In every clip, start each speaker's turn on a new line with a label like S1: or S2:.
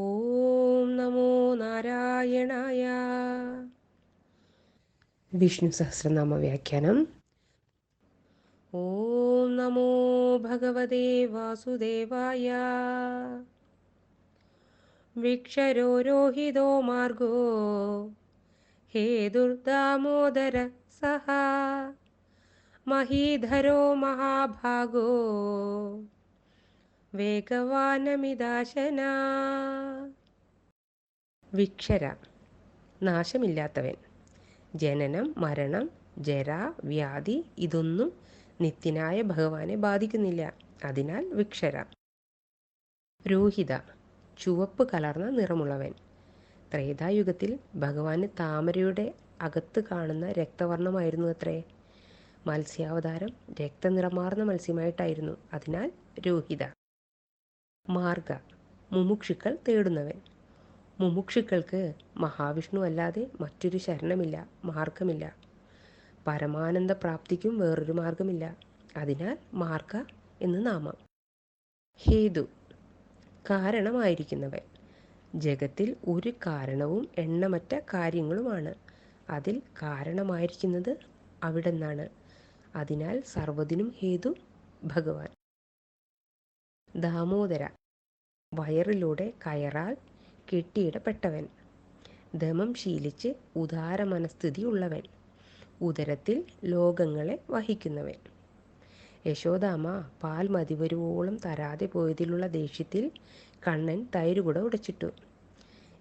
S1: ഓം നമോ നാരായണായ. വിഷ്ണു സഹസ്രനാമ വ്യാഖ്യാനം. ഓം നമോ ഭഗവതേ വാസുദേവായ. വിക്ഷരോരോഹിതോ മാർഗോ. ഹേ ദുർദാമോദര സഹ. മഹീധരോ മഹാഭാഗോ. വേഗവാനമിദാശന. വിക്ഷര നാശമില്ലാത്തവൻ. ജനനം മരണം ജര വ്യാധി ഇതൊന്നും നിത്യനായ ഭഗവാനെ ബാധിക്കുന്നില്ല. അതിനാൽ വിക്ഷര. രോഹിത ചുവപ്പ് കലർന്ന നിറമുള്ളവൻ. ത്രേതായുഗത്തിൽ ഭഗവാന് താമരയുടെ അകത്ത് കാണുന്ന രക്തവർണമായിരുന്നു അത്രേ മത്സ്യാവതാരം രക്തനിറമാർന്ന മത്സ്യമായിട്ടായിരുന്നു. അതിനാൽ രോഹിത. മാർഗ. മുമുക്ഷുക്കൾ തേടുന്നവൻ. മുമുക്ഷുക്കൾക്ക് മഹാവിഷ്ണു അല്ലാതെ മറ്റൊരു ശരണമില്ല മാർഗമില്ല. പരമാനന്ദ പ്രാപ്തിക്കും വേറൊരു മാർഗമില്ല. അതിനാൽ മാർഗ എന്ന് നാമം. ഹേതു. കാരണമായിരിക്കുന്നവൻ. ജഗത്തിൽ ഒരു കാരണവും എണ്ണമറ്റ കാര്യങ്ങളുമാണ്. അതിൽ കാരണമായിരിക്കുന്നത് അവിടെ നിന്നാണ് അതിനാൽ സർവതിനും ഹേതു ഭഗവാൻ. ദാമോദര. വയറിലൂടെ കയറാൽ കെട്ടിയിടപ്പെട്ടവൻ. ദമം ശീലിച്ച് ഉദാര മനസ്ഥിതി ഉള്ളവൻ ഉദരത്തിൽ ലോകങ്ങളെ വഹിക്കുന്നവൻ. യശോദാമ പാൽ മതിവരുവോളം തരാതെ പോയതിലുള്ള ദേഷ്യത്തിൽ കണ്ണൻ തൈരുകുട ഉടച്ചിട്ടു.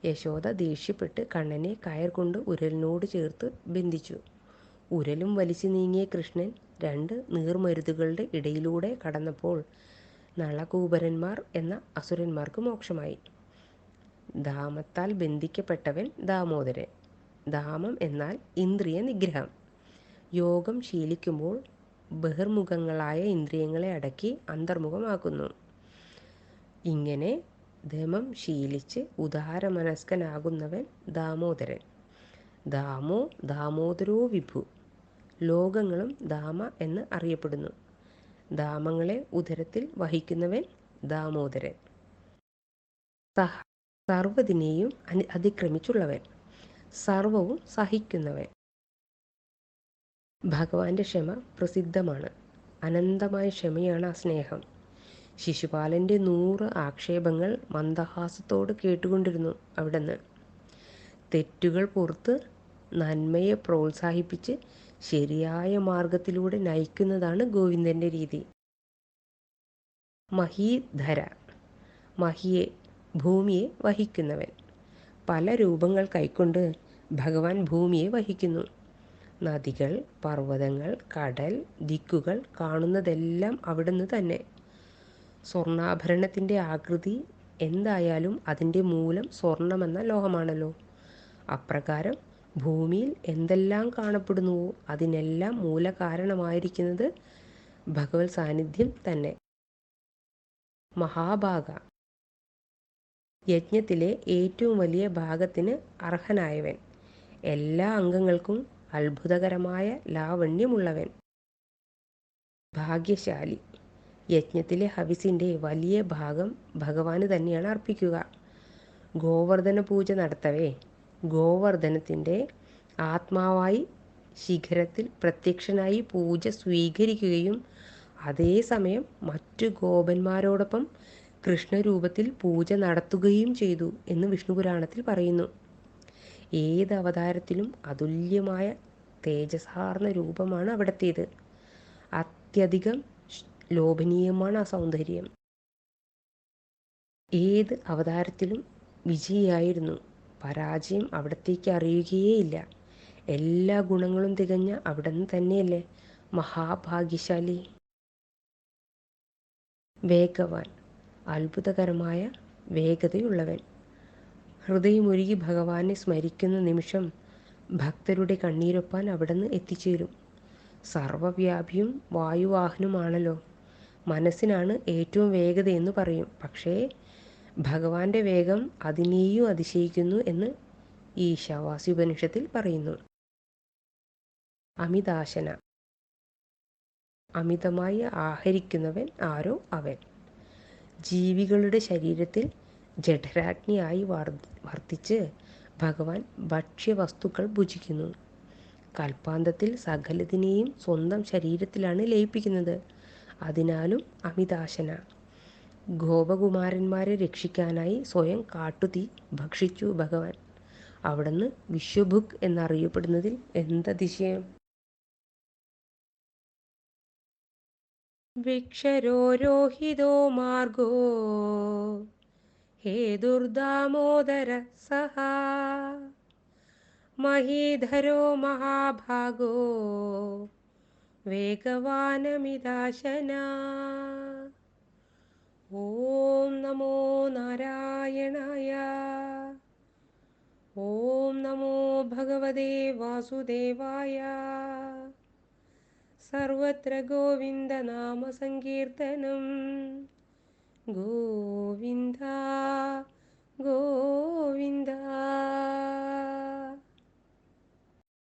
S1: യശോദ ദേഷ്യപ്പെട്ട് കണ്ണനെ കയർ കൊണ്ട് ഉരലിനോട് ചേർത്ത് ബന്ധിച്ചു. ഉരലും വലിച്ചു നീങ്ങിയ കൃഷ്ണൻ രണ്ട് നീർമരുതുകളുടെ ഇടയിലൂടെ കടന്നപ്പോൾ നളകൂപരന്മാർ എന്ന അസുരന്മാർക്ക് മോക്ഷമായി. ധാമത്താൽ ബന്ധിക്കപ്പെട്ടവൻ ദാമോദരൻ. ധാമം എന്നാൽ ഇന്ദ്രിയ നിഗ്രഹം. യോഗം ശീലിക്കുമ്പോൾ ബഹിർമുഖങ്ങളായ ഇന്ദ്രിയങ്ങളെ അടക്കി അന്തർമുഖമാക്കുന്നു. ഇങ്ങനെ ധമം ശീലിച്ച് ഉദാരമനസ്കനാകുന്നവൻ ദാമോദരൻ. ദാമോ ദാമോദരോ വിഭു. ലോകങ്ങളും ദാമ എന്ന് അറിയപ്പെടുന്നു. ദാമങ്ങളെ ഉദരത്തിൽ വഹിക്കുന്നവൻ ദാമോദരൻ. സഹ സർവതിനെയും അതിക്രമിച്ചുള്ളവൻ. സർവവും സഹിക്കുന്നവൻ. ഭഗവാന്റെ ക്ഷമ പ്രസിദ്ധമാണ്. അനന്തമായ ക്ഷമയാണ് ആ സ്നേഹം. ശിശുപാലന്റെ നൂറ് ആക്ഷേപങ്ങൾ മന്ദഹാസത്തോട് കേട്ടുകൊണ്ടിരുന്നു അവിടുന്ന്. തെറ്റുകൾ പുറത്ത് നന്മയെ പ്രോത്സാഹിപ്പിച്ച് ശരിയായ മാർഗത്തിലൂടെ നയിക്കുന്നതാണ് ഗോവിന്ദന്റെ രീതി. മഹീധര. മഹിയെ ഭൂമിയെ വഹിക്കുന്നവൻ. പല രൂപങ്ങൾ കൈക്കൊണ്ട് ഭഗവാൻ ഭൂമിയെ വഹിക്കുന്നു. നദികൾ പർവതങ്ങൾ കടൽ ദിക്കുകൾ കാണുന്നതെല്ലാം അവിടുന്ന് തന്നെ. സ്വർണാഭരണത്തിന്റെ ആകൃതി എന്തായാലും അതിന്റെ മൂലം സ്വർണമെന്ന ലോഹമാണല്ലോ. അപ്രകാരം ഭൂമിയിൽ എന്തെല്ലാം കാണപ്പെടുന്നുവോ അതിനെല്ലാം മൂലകാരണമായിരിക്കുന്നത് ഭഗവത് സാന്നിധ്യം തന്നെ. മഹാഭാഗ. യജ്ഞത്തിലെ ഏറ്റവും വലിയ ഭാഗത്തിന് അർഹനായവൻ. എല്ലാ അംഗങ്ങൾക്കും അത്ഭുതകരമായ ലാവണ്യമുള്ളവൻ. ഭാഗ്യശാലി. യജ്ഞത്തിലെ ഹവിസിന്റെ വലിയ ഭാഗം ഭഗവാന് തന്നെയാണ് അർപ്പിക്കുക. ഗോവർദ്ധന പൂജ നടത്തവേ. ഗോവർദ്ധനത്തിന്റെ ആത്മാവായി ശിഖരത്തിൽ പ്രത്യക്ഷനായി പൂജ സ്വീകരിക്കുകയും അതേസമയം മറ്റു ഗോപന്മാരോടൊപ്പം കൃഷ്ണരൂപത്തിൽ പൂജ നടത്തുകയും ചെയ്തു എന്ന് വിഷ്ണു പുരാണത്തിൽ പറയുന്നു. ഏത് അവതാരത്തിലും അതുല്യമായ തേജസാർന്ന രൂപമാണ് അവിടത്തേത്. അത്യധികം ലോഭനീയമാണ് ആ സൗന്ദര്യം. ഏത് അവതാരത്തിലും വിജയിയായിരുന്നു. പരാജയം അവിടത്തേക്ക് അറിയുകയേയില്ല. എല്ലാ ഗുണങ്ങളും തികഞ്ഞ അവിടുന്ന് തന്നെയല്ലേ? മഹാഭാഗ്യശാലി. വേഗവാൻ. അത്ഭുതകരമായ വേഗതയുള്ളവൻ. ഹൃദയമൊരുകി ഭഗവാനെ സ്മരിക്കുന്ന നിമിഷം ഭക്തരുടെ കണ്ണീരൊപ്പാൻ അവിടുന്ന് എത്തിച്ചേരും. സർവവ്യാപിയും വായുവാഹനുമാണല്ലോ. മനസ്സിനാണ് ഏറ്റവും വേഗതയെന്ന് പറയും. പക്ഷേ ഭഗവാന്റെ വേഗം അതിനെയും അതിശയിക്കുന്നു എന്ന് ഈശാവാസി ഉപനിഷത്തിൽ പറയുന്നു. അമിതാശന. അമിതമായി ആഹരിക്കുന്നവൻ ആരോ അവൻ. ജീവികളുടെ ശരീരത്തിൽ ജഠരാഗ്നിയായി വർദ്ധിച്ച് ഭഗവാൻ ഭക്ഷ്യവസ്തുക്കൾ ഭുജിക്കുന്നു. കൽപ്പാന്തത്തിൽ സകലതിനെയും സ്വന്തം ശരീരത്തിലാണ് ലയിപ്പിക്കുന്നത്. അതിനാലും അമിതാശന. ഗോപകുമാരന്മാരെ രക്ഷിക്കാനായി സ്വയം കാട്ടുതീ ഭക്ഷിച്ചു ഭഗവാൻ. അവിടുന്ന് വിശ്വഭുക് എന്നറിയപ്പെടുന്നതിൽ എന്തതിശയം വിക്ഷരോരോഹിതോ മാർഗോ ഹേ ദുർദാമോദര സഹ മഹീധരോ മഹാഭാഗോ വേഗവാനമിതാശന. ഓം നമോ നാരായണായ. ഓം നമോ ഭഗവതേ വാസുദേവായ. സർവത്ര ഗോവിന്ദ നാമ സങ്കീർത്തനം ഗോവിന്ദ ഗോവിന്ദ.